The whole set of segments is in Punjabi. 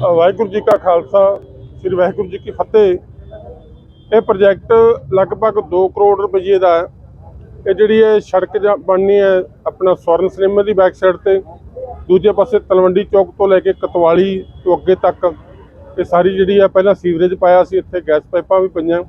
ਵਾਹਿਗੁਰੂ ਜੀ ਕਾ ਖਾਲਸਾ, ਸ੍ਰੀ ਵਾਹਿਗੁਰੂ ਜੀ ਕੀ ਫਤਿਹ। ਇਹ ਪ੍ਰੋਜੈਕਟ ਲਗਭਗ 2 ਕਰੋੜ ਰੁਪਏ ਦਾ ਹੈ। ਇਹ ਜਿਹੜੀ ਇਹ ਸੜਕ ਜਾਂ ਬਣਨੀ ਹੈ, ਆਪਣਾ ਸਵਰਨ ਸਿਨੇਮਾ ਦੀ ਬੈਕ ਸਾਈਡ ਤੇ, ਦੂਜੇ ਪਾਸੇ ਤਲਵੰਡੀ ਚੌਕ ਤੋਂ ਲੈ ਕੇ ਕਤਵਾਲੀ ਤੋਂ ਅੱਗੇ ਤੱਕ, ਇਹ ਸਾਰੀ ਜਿਹੜੀ ਹੈ ਪਹਿਲਾਂ ਸੀਵਰੇਜ ਪਾਇਆ ਸੀ, ਇੱਥੇ ਗੈਸ ਪਾਈਪਾਂ ਵੀ ਪਈਆਂ।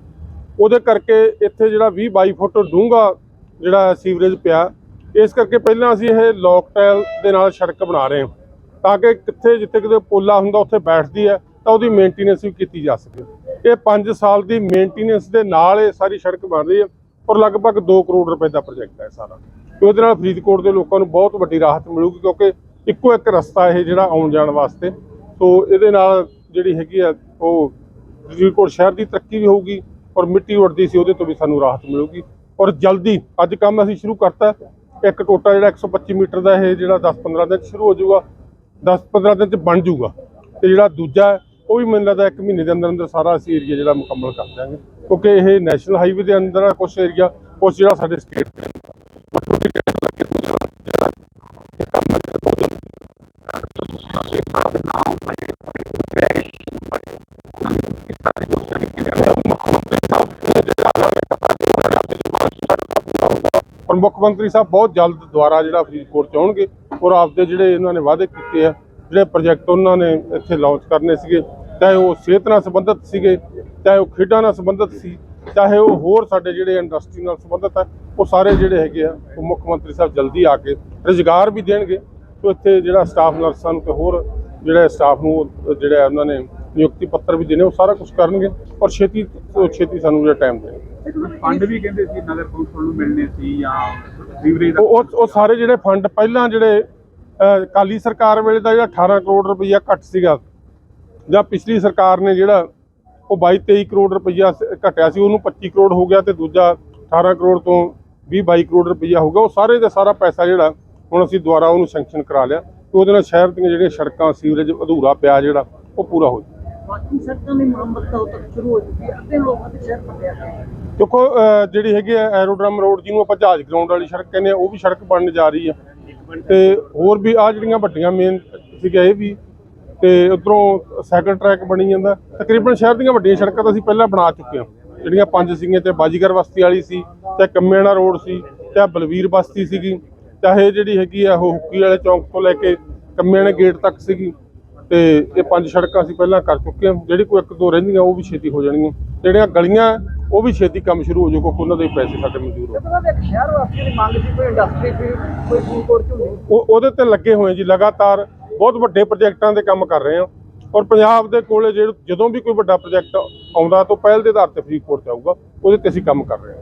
ਉਹਦੇ ਕਰਕੇ ਇੱਥੇ ਜਿਹੜਾ 20 22 ਫੁੱਟ ਡੂੰਘਾ ਜਿਹੜਾ ਸੀਵਰੇਜ ਪਿਆ, ਇਸ ਕਰਕੇ ਪਹਿਲਾਂ ਅਸੀਂ ਇਹ ਲੋਕ ਟਾਇਲ ਦੇ ਨਾਲ ਸੜਕ ਬਣਾ ਰਹੇ ਹਾਂ। ਤਾਂ ਕਿ ਕਿੱਥੇ ਜਿੱਥੇ ਕਿਤੇ ਪੋਲਾ ਹੁੰਦਾ, ਉੱਥੇ ਬੈਠਦੀ ਹੈ, ਤਾਂ ਉਹਦੀ ਮੇਨਟੇਨੈਂਸ ਵੀ ਕੀਤੀ ਜਾ ਸਕੇ। ਇਹ 5 ਸਾਲ ਦੀ ਮੇਨਟੇਨੈਂਸ ਦੇ ਨਾਲ ਇਹ ਸਾਰੀ ਸੜਕ ਬਣ ਰਹੀ ਹੈ ਔਰ ਲਗਭਗ 2 ਕਰੋੜ ਰੁਪਏ ਦਾ ਪ੍ਰੋਜੈਕਟ ਹੈ ਸਾਰਾ। ਉਹਦੇ ਨਾਲ ਫਰੀਦਕੋਟ ਦੇ ਲੋਕਾਂ ਨੂੰ ਬਹੁਤ ਵੱਡੀ ਰਾਹਤ ਮਿਲੂਗੀ ਕਿਉਂਕਿ ਇੱਕੋ ਇੱਕ ਰਸਤਾ ਇਹ ਜਿਹੜਾ ਆਉਣ ਜਾਣ ਵਾਸਤੇ। ਸੋ ਇਹਦੇ ਨਾਲ ਜਿਹੜੀ ਹੈਗੀ ਆ ਉਹ ਫਰੀਦਕੋਟ ਸ਼ਹਿਰ ਦੀ ਤਰੱਕੀ ਵੀ ਹੋਊਗੀ ਔਰ ਮਿੱਟੀ ਉੱਡਦੀ ਸੀ ਉਹਦੇ ਤੋਂ ਵੀ ਸਾਨੂੰ ਰਾਹਤ ਮਿਲੂਗੀ। ਔਰ ਜਲਦੀ ਅੱਜ ਕੰਮ ਅਸੀਂ ਸ਼ੁਰੂ ਕਰਤਾ ਇੱਕ ਟੋਟਾ ਜਿਹੜਾ 125 ਮੀਟਰ ਦਾ ਇਹ ਜਿਹੜਾ 10-15 ਦਿਨ ਸ਼ੁਰੂ ਹੋ ਜਾਊਗਾ। 10-15 ਦਿਨ 'ਚ ਬਣ ਜਾਊਗਾ ਤੇ ਜਿਹੜਾ ਦੂਜਾ ਹੈ, ਉਹ ਵੀ ਮੈਨੂੰ ਲੱਗਦਾ ਇੱਕ ਮਹੀਨੇ ਦੇ ਅੰਦਰ ਅੰਦਰ ਸਾਰਾ ਅਸੀਂ ਏਰੀਆ ਜਿਹੜਾ ਮੁਕੰਮਲ ਕਰ ਦਿਆਂਗੇ। ਕਿਉਂਕਿ ਇਹ ਨੈਸ਼ਨਲ ਹਾਈਵੇ ਦੇ ਅੰਦਰ ਆ ਕੁਝ ਏਰੀਆ ਕੁਝ ਜਿਹੜਾ ਸਾਡੇ ਸਟੇਟ ਦੇ ਅੰਦਰ ਮੁੱਖ ਮੰਤਰੀ ਸਾਹਿਬ ਬਹੁਤ ਜਲਦ ਦੁਆਰਾ ਜਿਹੜਾ ਫਰੀਦਕੋਟ ਚ ਆਉਣਗੇ ਔਰ ਆਪਦੇ ਜਿਹੜੇ ਇਹਨਾਂ ਨੇ ਵਾਅਦੇ ਕੀਤੇ ਆ, ਜਿਹੜੇ ਪ੍ਰੋਜੈਕਟ ਉਹਨਾਂ ਨੇ ਇੱਥੇ ਲਾਂਚ ਕਰਨੇ ਸੀਗੇ, ਚਾਹੇ ਉਹ ਸਿਹਤ ਨਾਲ ਸੰਬੰਧਿਤ ਸੀਗੇ, ਚਾਹੇ ਉਹ ਖੇਡਾਂ ਨਾਲ ਸੰਬੰਧਿਤ ਸੀ, ਚਾਹੇ ਉਹ ਹੋਰ ਸਾਡੇ ਜਿਹੜੇ ਇੰਡਸਟਰੀ ਨਾਲ ਸੰਬੰਧਿਤ ਹੈ ਉਹ ਸਾਰੇ ਜਿਹੜੇ ਹੈਗੇ ਆ, ਉਹ ਮੁੱਖ ਮੰਤਰੀ ਸਾਹਿਬ ਜਲਦੀ ਆ ਕੇ ਰੁਜ਼ਗਾਰ ਵੀ ਦੇਣਗੇ। ਤੇ ਇੱਥੇ ਜਿਹੜਾ ਸਟਾਫ ਨਰਸਾਂ ਨੂੰ ਤੇ ਹੋਰ ਜਿਹੜਾ ਸਟਾਫ ਨੂੰ ਉਹ ਜਿਹੜਾ ਉਹਨਾਂ ਨੇ ਨਿਯੁਕਤੀ ਪੱਤਰ ਵੀ ਦੇਣੇ, ਉਹ ਸਾਰਾ ਕੁਝ ਕਰਨਗੇ ਔਰ ਛੇਤੀ ਛੇਤੀ ਸਾਨੂੰ ਜਿਹੜਾ ਟਾਈਮ ਦੇਣਗੇ। ਫੰਡ ਵੀ ਕਹਿੰਦੇ ਸੀ ਨਗਰ ਕੌਂਸਲ ਨੂੰ ਮਿਲਣੇ ਸੀ ਜਾਂ ਸੀਵਰੇਜ ਦਾ ਉਹ ਉਹ- ਸਾਰੇ ਜਿਹੜੇ ਫੰਡ ਪਹਿਲਾਂ ਜਿਹੜੇ ਅਹ, ਅਕਾਲੀ ਸਰਕਾਰ ਵੇਲੇ ਦਾ ਜਿਹੜਾ 18 ਕਰੋੜ ਰੁਪਈਆ ਘੱਟ ਸੀਗਾ। ਜਾਂ ਪਿਛਲੀ ਸਰਕਾਰ ਨੇ ਜਿਹੜਾ ਉਹ 22 23 ਕਰੋੜ ਰੁਪਈਆ ਸ- ਘਟਿਆ ਸੀ ਉਹਨੂੰ 25 ਕਰੋੜ ਹੋ ਗਿਆ ਤੇ ਦੂਜਾ 18 ਕਰੋੜ ਤੋਂ 20 22 ਕਰੋੜ ਰੁਪਈਆ ਹੋ ਗਿਆ। ਉਹ ਸਾਰੇ ਦਾ ਸਾਰਾ ਪੈਸਾ ਜਿਹੜਾ ਹੁਣ ਅਸੀਂ ਦੁਬਾਰਾ ਉਹਨੂੰ ਸੈਂਕਸ਼ਨ ਕਰਾ ਲਿਆ ਤੇ ਉਹਦੇ ਨਾਲ ਸ਼ਹਿਰ ਦੀਆਂ ਜਿਹੜੀਆਂ ਸੜਕਾਂ ਸੀਵਰੇਜ ਅਧੂਰਾ ਪਿਆ ਜਿਹੜਾ ਉਹ ਪੂਰਾ ਹੋ ਜਾਊ ਬਾਕੀ ਸੜਕਾਂ ਦੀ ਮੁਰੰਮਤ ਤਾਂ ਉਦੋਂ ਤੱਕ ਸ਼ੁਰੂ ਹੋ ਚੁੱਕੀ ਹੈ ਅੱਧੇ ਲੋਕਾਂ ਦੇ ਸ਼ਹਿਰ ਪੱਟਿਆ ਗਿਆ ਦੇਖੋ ਅਹ, ਜਿਹੜੀ ਹੈਗੀ ਹੈ ਐਰੋਡਰਮ ਰੋਡ ਜਿਹਨੂੰ ਆਪਾਂ ਜਹਾਜ਼ ਗਰਾਊਂਡ ਵਾਲੀ ਸੜਕ ਕਹਿੰਦੇ ਆ ਉਹ ਵੀ ਸੜਕ ਬਣਨ ਜਾ ਰਹੀ ਹੈ। ਤੇ ਹੋਰ ਵੀ ਆ ਜਿਹੜੀਆਂ ਵੱਡੀਆਂ ਮੇਨ ਸੀਗਾ ਇਹ ਵੀ ਤੇ ਉਧਰੋਂ ਸਾਈਕਲ ਟਰੈਕ ਬਣੀ ਜਾਂਦਾ। ਤਕਰੀਬਨ ਸ਼ਹਿਰ ਦੀਆਂ ਵੱਡੀਆਂ ਸੜਕਾਂ ਤਾਂ ਅਸੀਂ ਪਹਿਲਾਂ ਬਣਾ ਚੁੱਕੇ ਹਾਂ। ਜਿਹੜੀਆਂ ਪੰਜ ਸੀਗੀਆਂ ਤੇ ਬਾਜੀਗਰ ਬਸਤੀ ਵਾਲੀ ਸੀ ਤੇ ਕੰਮੇਣਾ ਰੋਡ ਸੀ ਤੇ ਬਲਵੀਰ ਬਸਤੀ ਸੀਗੀ ਚਾਹੇ ਜਿਹੜੀ ਹੈਗੀ ਆ ਉਹ ਹੁੱਕੀ ਵਾਲੇ ਚੌਂਕ ਤੋਂ ਲੈ ਕੇ ਕੰਮੇਣਾ ਗੇਟ ਤੱਕ ਸੀਗੀ। ਤੇ ਇਹ ਪੰਜ ਸੜਕਾਂ ਅਸੀਂ ਪਹਿਲਾਂ ਕਰ ਚੁੱਕੇ ਹਾਂ। ਜਿਹੜੀ ਕੋਈ ਇੱਕ ਦੋ ਰਹਿੰਦੀਆਂ ਉਹ ਵੀ ਛੇਤੀ ਹੋ ਜਾਣਗੀਆਂ। ਜਿਹੜੀਆਂ ਗਲੀਆਂ ਉਹ ਵੀ ਛੇਤੀ ਕੰਮ ਸ਼ੁਰੂ ਹੋ ਜਾਊ ਕਿਉਂਕਿ ਉਹਨਾਂ ਦੇ ਪੈਸੇ ਸਾਡੇ ਮਨਜ਼ੂਰ ਹੋ ਜਦੋਂ ਇੱਕ ਸ਼ਹਿਰ ਵਾਸਤੇ ਦੀ ਮੰਗ ਸੀ ਕੋਈ ਇੰਡਸਟਰੀ ਸੀ ਕੋਈ ਫੂਡ ਕੋਰਟ ਝੁੰਡੀ ਉਹ ਉਹਦੇ ਤੇ ਲੱਗੇ ਹੋਏ ਜੀ ਲਗਾਤਾਰ ਬਹੁਤ ਵੱਡੇ ਪ੍ਰੋਜੈਕਟਾਂ ਦੇ ਕੰਮ ਕਰ ਰਹੇ ਹਾਂ। ਔਰ ਪੰਜਾਬ ਦੇ ਕੋਲੇ ਜਦੋਂ ਵੀ ਕੋਈ ਵੱਡਾ ਪ੍ਰੋਜੈਕਟ ਆਉਂਦਾ ਤਾਂ ਪਹਿਲ ਦੇ ਆਧਾਰ ਤੇ ਫਰੀਦਕੋਟ 'ਚ ਆਊਗਾ। ਉਹਦੇ ਤੇ ਅਸੀਂ ਕੰਮ ਕਰ ਰਹੇ ਹਾਂ।